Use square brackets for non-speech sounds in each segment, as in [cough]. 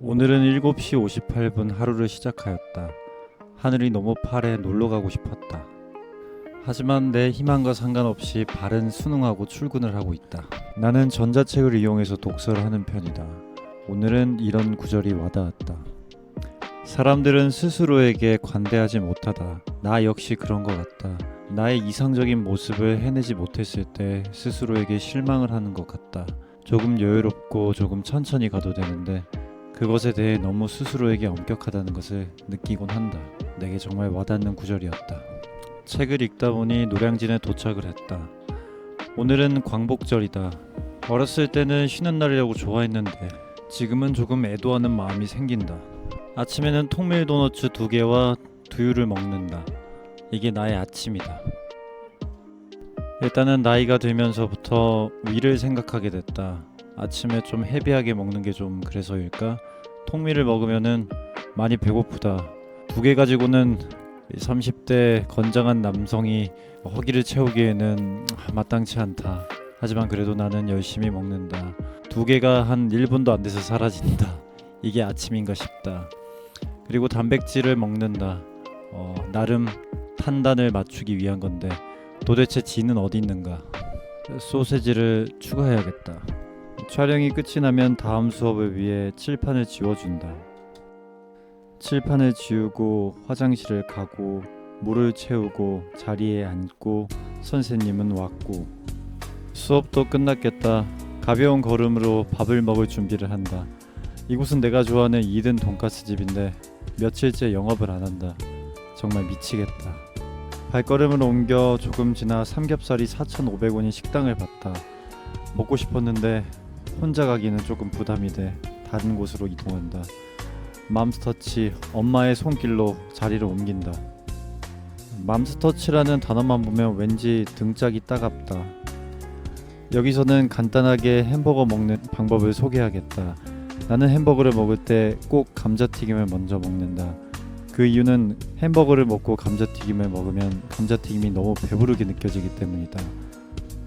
오늘은 7시 58분 하루를 시작하였다. 하늘이 너무 파래 놀러 가고 싶었다. 하지만 내 희망과 상관없이 발은 순응하고 출근을 하고 있다. 나는 전자책을 이용해서 독서를 하는 편이다. 오늘은 이런 구절이 와닿았다. 사람들은 스스로에게 관대하지 못하다. 나 역시 그런 것 같다. 나의 이상적인 모습을 해내지 못했을 때 스스로에게 실망을 하는 것 같다. 조금 여유롭고 조금 천천히 가도 되는데 그것에 대해 너무 스스로에게 엄격하다는 것을 느끼곤 한다. 내게 정말 와닿는 구절이었다. 책을 읽다 보니 노량진에 도착을 했다. 오늘은 광복절이다. 어렸을 때는 쉬는 날이라고 좋아했는데 지금은 조금 애도하는 마음이 생긴다. 아침에는 통밀 도너츠 두 개와 두유를 먹는다. 이게 나의 아침이다. 일단은 나이가 들면서부터 위를 생각하게 됐다. 아침에 좀 헤비하게 먹는 게 좀 그래서일까? 통밀을 먹으면은 많이 배고프다. 두 개 가지고는 30대 건장한 남성이 허기를 채우기에는 마땅치 않다. 하지만 그래도 나는 열심히 먹는다. 두 개가 한 1분도 안 돼서 사라진다. 이게 아침인가 싶다. 그리고 단백질을 먹는다. 어, 나름 판단을 맞추기 위한 건데 도대체 지는 어디 있는가? 소세지를 추가해야겠다. 촬영이 끝이 나면 다음 수업을 위해 칠판을 지워준다. 칠판을 지우고 화장실을 가고 물을 채우고 자리에 앉고 선생님은 왔고 수업도 끝났겠다. 가벼운 걸음으로 밥을 먹을 준비를 한다. 이곳은 내가 좋아하는 이든 돈가스 집인데 며칠째 영업을 안 한다. 정말 미치겠다. 발걸음을 옮겨 조금 지나 삼겹살이 4,500원인 식당을 봤다. 먹고 싶었는데 혼자 가기는 조금 부담이 돼 다른 곳으로 이동한다. 맘스터치 엄마의 손길로 자리를 옮긴다. 맘스터치라는 단어만 보면 왠지 등짝이 따갑다. 여기서는 간단하게 햄버거 먹는 방법을 소개하겠다. 나는 햄버거를 먹을 때 꼭 감자튀김을 먼저 먹는다. 그 이유는 햄버거를 먹고 감자튀김을 먹으면 감자튀김이 너무 배부르게 느껴지기 때문이다.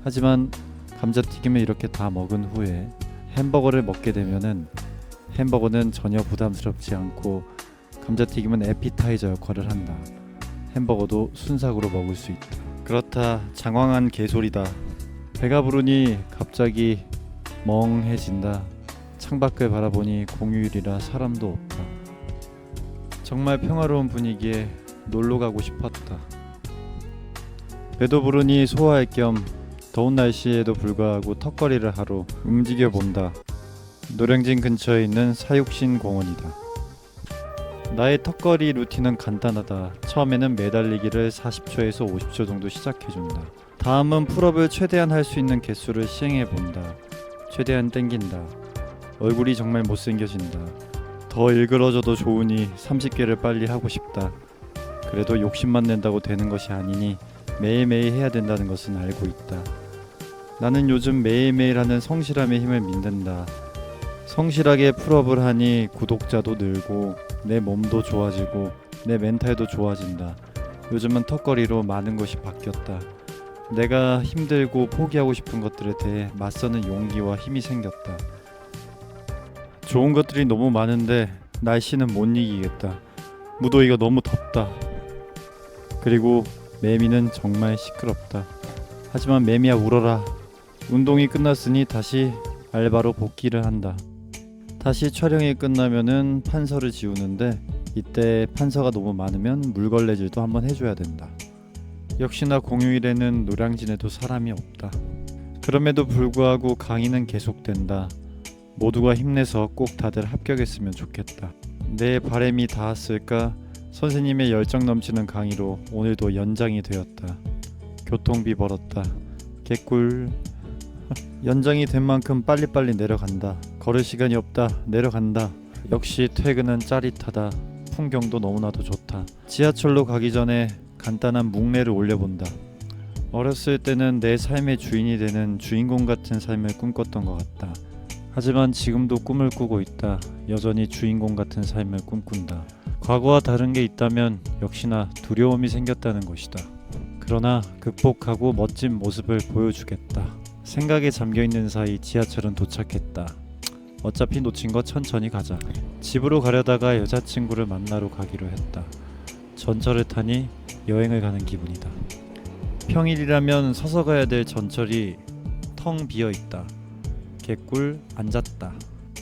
하지만 감자튀김을 이렇게 다 먹은 후에 햄버거를 먹게 되면은 햄버거는 전혀 부담스럽지 않고 감자튀김은 에피타이저 역할을 한다. 햄버거도 순삭으로 먹을 수 있다. 그렇다. 장황한 개소리다. 배가 부르니 갑자기 멍해진다. 창밖을 바라보니 공휴일이라 사람도 없다. 정말 평화로운 분위기에 놀러 가고 싶었다. 배도 부르니 소화할 겸 더운 날씨에도 불구하고 턱걸이를 하러 움직여 본다. 노량진 근처에 있는 사육신 공원이다. 나의 턱걸이 루틴은 간단하다. 처음에는 매달리기를 40초에서 50초 정도 시작해준다. 다음은 풀업을 최대한 할 수 있는 개수를 시행해 본다. 최대한 땡긴다. 얼굴이 정말 못생겨진다. 더 일그러져도 좋으니 30개를 빨리 하고 싶다. 그래도 욕심만 낸다고 되는 것이 아니니 매일매일 해야 된다는 것은 알고 있다. 나는 요즘 매일매일 하는 성실함의 힘을 믿는다. 성실하게 풀업을 하니 구독자도 늘고 내 몸도 좋아지고 내 멘탈도 좋아진다. 요즘은 턱걸이로 많은 것이 바뀌었다. 내가 힘들고 포기하고 싶은 것들에 대해 맞서는 용기와 힘이 생겼다. 좋은 것들이 너무 많은데 날씨는 못 이기겠다. 무더위가 너무 덥다. 그리고 매미는 정말 시끄럽다. 하지만 매미야 울어라. 운동이 끝났으니 다시 알바로 복귀를 한다. 다시 촬영이 끝나면은 판서를 지우는데 이때 판서가 너무 많으면 물걸레질도 한번 해줘야 된다. 역시나 공휴일에는 노량진에도 사람이 없다. 그럼에도 불구하고 강의는 계속된다. 모두가 힘내서 꼭 다들 합격했으면 좋겠다. 내 바램이 닿았을까? 선생님의 열정 넘치는 강의로 오늘도 연장이 되었다. 교통비 벌었다. 개꿀. 연장이 된 만큼 빨리빨리 내려간다. 걸을 시간이 없다. 내려간다. 역시 퇴근은 짜릿하다. 풍경도 너무나도 좋다. 지하철로 가기 전에 간단한 묵례를 올려본다. 어렸을 때는 내 삶의 주인이 되는 주인공 같은 삶을 꿈꿨던 것 같다. 하지만 지금도 꿈을 꾸고 있다. 여전히 주인공 같은 삶을 꿈꾼다. 과거와 다른 게 있다면 역시나 두려움이 생겼다는 것이다. 그러나 극복하고 멋진 모습을 보여주겠다. 생각에 잠겨 있는 사이 지하철은 도착했다. 어차피 놓친 거 천천히 가자. 집으로 가려다가 여자친구를 만나러 가기로 했다. 전철을 타니 여행을 가는 기분이다. 평일이라면 서서 가야 될 전철이 텅 비어 있다. 개꿀 앉았다.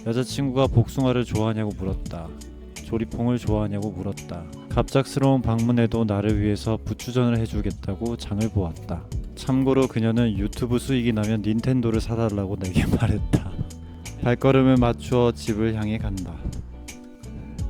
여자친구가 복숭아를 좋아하냐고 물었다. 조리퐁을 좋아하냐고 물었다. 갑작스러운 방문에도 나를 위해서 부추전을 해주겠다고 장을 보았다. 참고로 그녀는 유튜브 수익이 나면 닌텐도를 사달라고 내게 [laughs] 말했다. 발걸음을 맞추어 집을 향해 간다.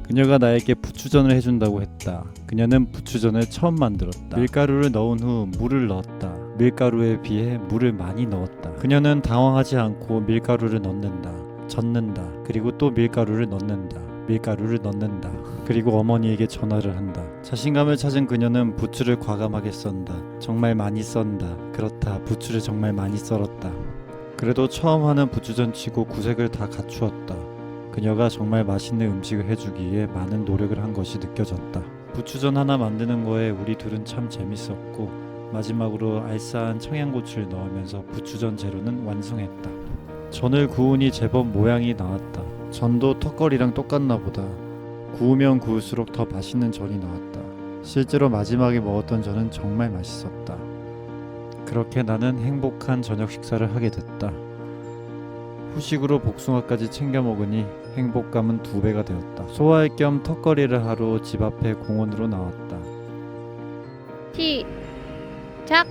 그녀가 나에게 부추전을 해준다고 했다. 그녀는 부추전을 처음 만들었다. 밀가루를 넣은 후 물을 넣었다. 밀가루에 비해 물을 많이 넣었다. 그녀는 당황하지 않고 밀가루를 넣는다. 젓는다. 그리고 또 밀가루를 넣는다. 밀가루를 넣는다. 그리고 어머니에게 전화를 한다. 자신감을 찾은 그녀는 부추를 과감하게 썬다. 정말 많이 썬다. 그렇다. 부추를 정말 많이 썰었다. 그래도 처음 하는 부추전치고 구색을 다 갖추었다. 그녀가 정말 맛있는 음식을 해주기에 많은 노력을 한 것이 느껴졌다. 부추전 하나 만드는 거에 우리 둘은 참 재밌었고 마지막으로 알싸한 청양고추를 넣으면서 부추전 재료는 완성했다. 전을 구우니 제법 모양이 나왔다. 전도 턱걸이랑 똑같나 보다. 구우면 구울수록 더 맛있는 전이 나왔다. 실제로 마지막에 먹었던 전은 정말 맛있었다. 그렇게 나는 행복한 저녁 식사를 하게 됐다. 후식으로 복숭아까지 챙겨 먹으니 행복감은 두 배가 되었다. 소화할 겸 턱걸이를 하러 집 앞에 공원으로 나왔다. 시작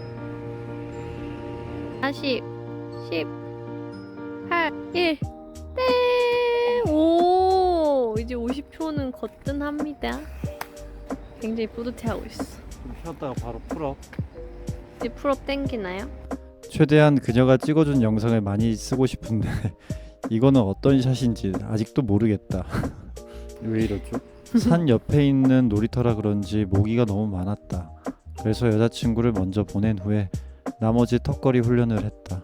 40 10 8 1 땡! 오 이제 50초는 거뜬합니다 굉장히 뿌듯해하고 있어 좀 쉬었다가 바로 풀업. 이제 풀업 땡기나요? 최대한 그녀가 찍어준 영상을 많이 쓰고 싶은데 [laughs] 이거는 어떤 샷인지 아직도 모르겠다. [laughs] 왜 이러죠? 산 옆에 있는 놀이터라 그런지 모기가 너무 많았다. 그래서 여자친구를 먼저 보낸 후에 나머지 턱걸이 훈련을 했다.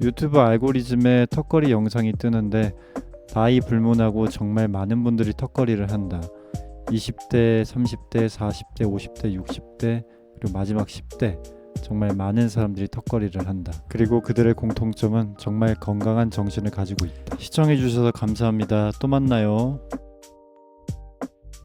유튜브 알고리즘에 턱걸이 영상이 뜨는데 나이 불문하고 정말 많은 분들이 턱걸이를 한다. 20대, 30대, 40대, 50대, 60대 그리고 마지막 10대 정말 많은 사람들이 턱걸이를 한다. 그리고 그들의 공통점은 정말 건강한 정신을 가지고 있다. 시청해 주셔서 감사합니다. 또 만나요.